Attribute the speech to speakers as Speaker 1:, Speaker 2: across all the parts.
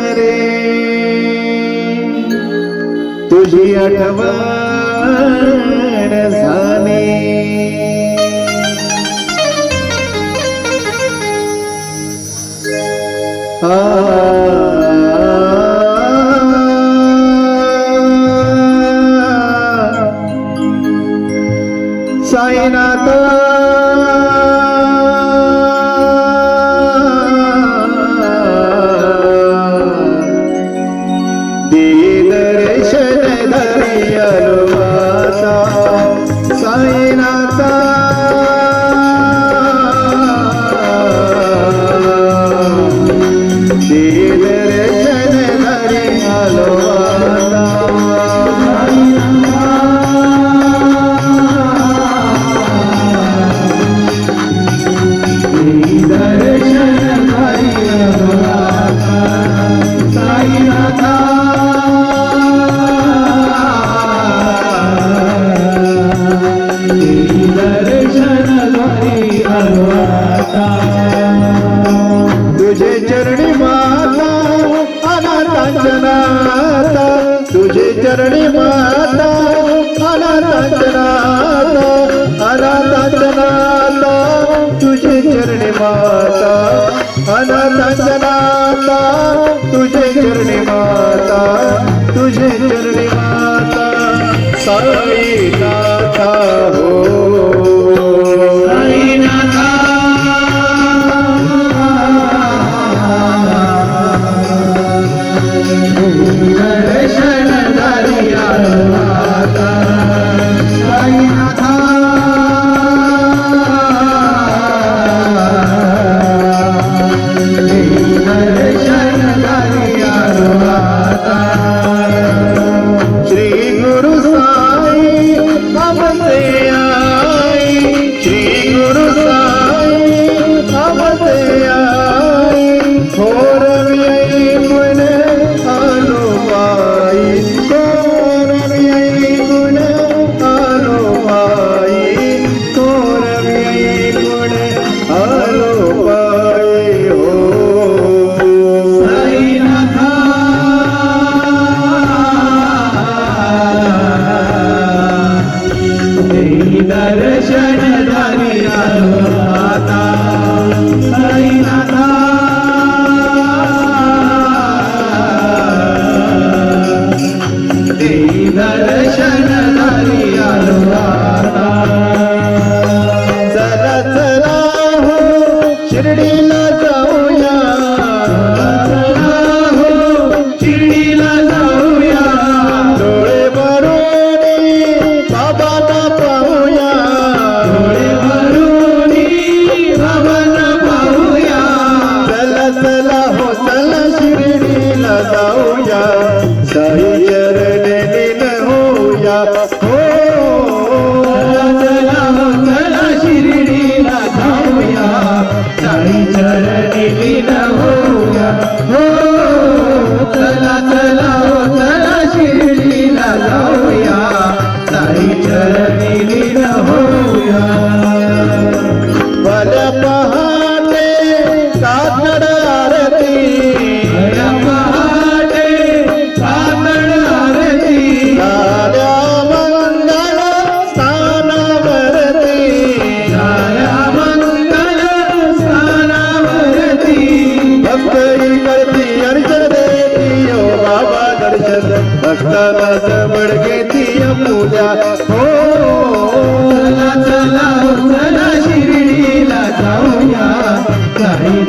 Speaker 1: रे. तुझी आठवण झाले. साईनाथ चरणी माता अनाथांजनाथ अनाथांजनाथ तुझे चरणी माता अनाथांजनाथ दर्शन दाता हरि दाता दर्शन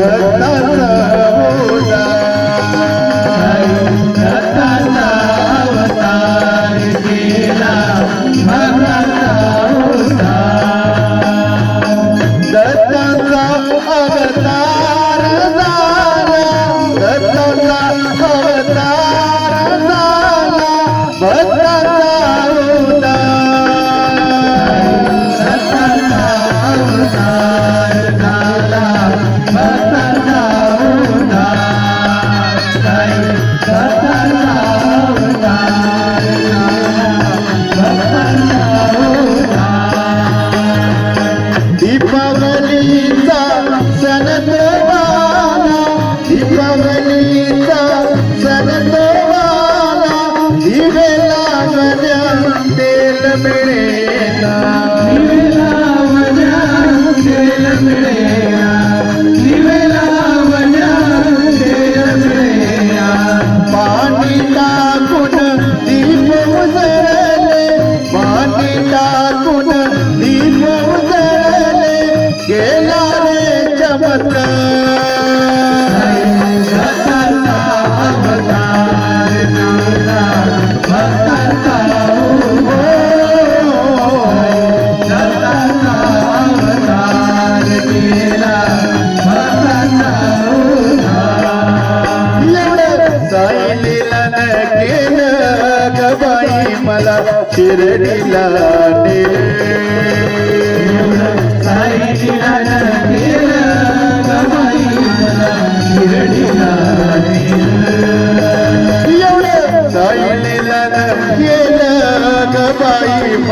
Speaker 1: Não.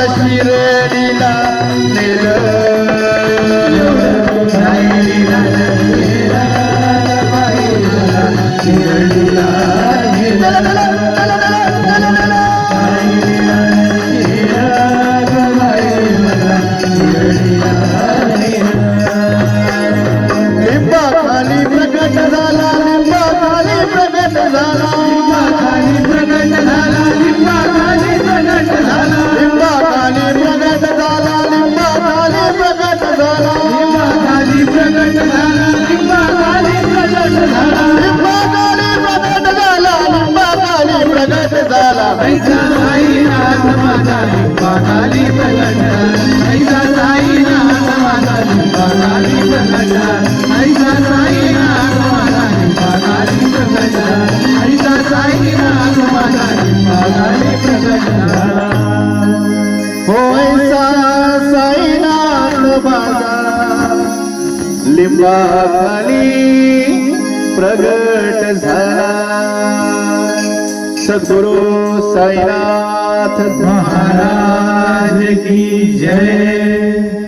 Speaker 1: मला शिरेरीला नेलं खाली झाला खाली झाला.
Speaker 2: लिंबा खाली ऐसा साईनाथ माझा ऐसा साईनाथ माझा ऐसा साईनाथ माझा हो साईनाथ माझा प्रगट झाला.
Speaker 1: सद्गुरु साईनाथ
Speaker 2: ભોળાનાથ મહારાજ કી જય